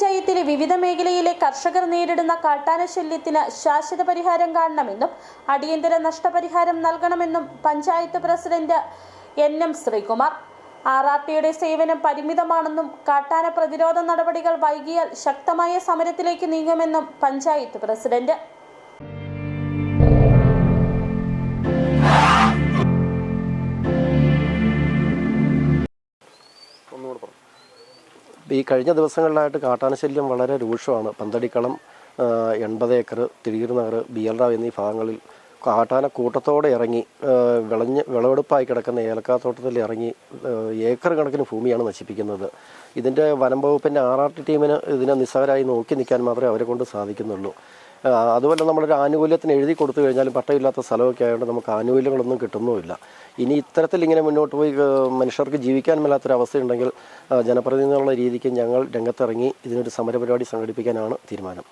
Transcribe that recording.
പഞ്ചായത്തിലെ വിവിധ മേഖലയിലെ കർഷകർ നേരിടുന്ന കാട്ടാന ശല്യത്തിന് ശാശ്വത പരിഹാരം കാണണമെന്നും അടിയന്തര നഷ്ടപരിഹാരം നൽകണമെന്നും panchayat president N M Sreekumar. R R ടിയുടെ സേവനം പരിമിതമാണെന്നും കാട്ടാന പ്രതിരോധ നടപടികൾ വൈകിയാൽ ശക്തമായ സമരത്തിലേക്ക് നീങ്ങുമെന്നും പഞ്ചായത്ത് പ്രസിഡന്റ് ഈ കഴിഞ്ഞ ദിവസങ്ങളിലായിട്ട് കാട്ടാനശല്യം വളരെ രൂക്ഷമാണ്. പന്തടിക്കളം എൺപത് ഏക്കർ തിരിയൂർ നഗർ ബി എൽ റാവ് എന്നീ ഭാഗങ്ങളിൽ കാട്ടാന കൂട്ടത്തോടെ ഇറങ്ങി വിളഞ്ഞ് വിളവെടുപ്പായി കിടക്കുന്ന ഏലക്കാത്തോട്ടത്തിൽ ഇറങ്ങി ഏക്കർ കണക്കിന് ഭൂമിയാണ് നശിപ്പിക്കുന്നത്. ഇതിന്റെ വനം വകുപ്പിന്റെ ആർ ആർ ടി ടീമിന് ഇതിനെ നിസ്സാരമായി നോക്കി നിൽക്കാൻ മാത്രമേ അവരെ കൊണ്ട് സാധിക്കുന്നുള്ളൂ. അതുപോലെ നമ്മളൊരു ആനുകൂല്യത്തിന് എഴുതി കൊടുത്തു കഴിഞ്ഞാലും പട്ടമില്ലാത്ത സ്ഥലമൊക്കെ ആയതുകൊണ്ട് നമുക്ക് ആനുകൂല്യങ്ങളൊന്നും കിട്ടുന്നുമില്ല. ഇനി ഇത്തരത്തിൽ ഇങ്ങനെ മുന്നോട്ട് പോയി മനുഷ്യർക്ക് ജീവിക്കാൻ മേലാത്തൊരവസ്ഥയുണ്ടെങ്കിൽ ജനപ്രതിനിധികളുടെ രീതിക്ക് ഞങ്ങൾ രംഗത്തിറങ്ങി ഇതിനൊരു സമരപരിപാടി സംഘടിപ്പിക്കാനാണ് തീരുമാനം.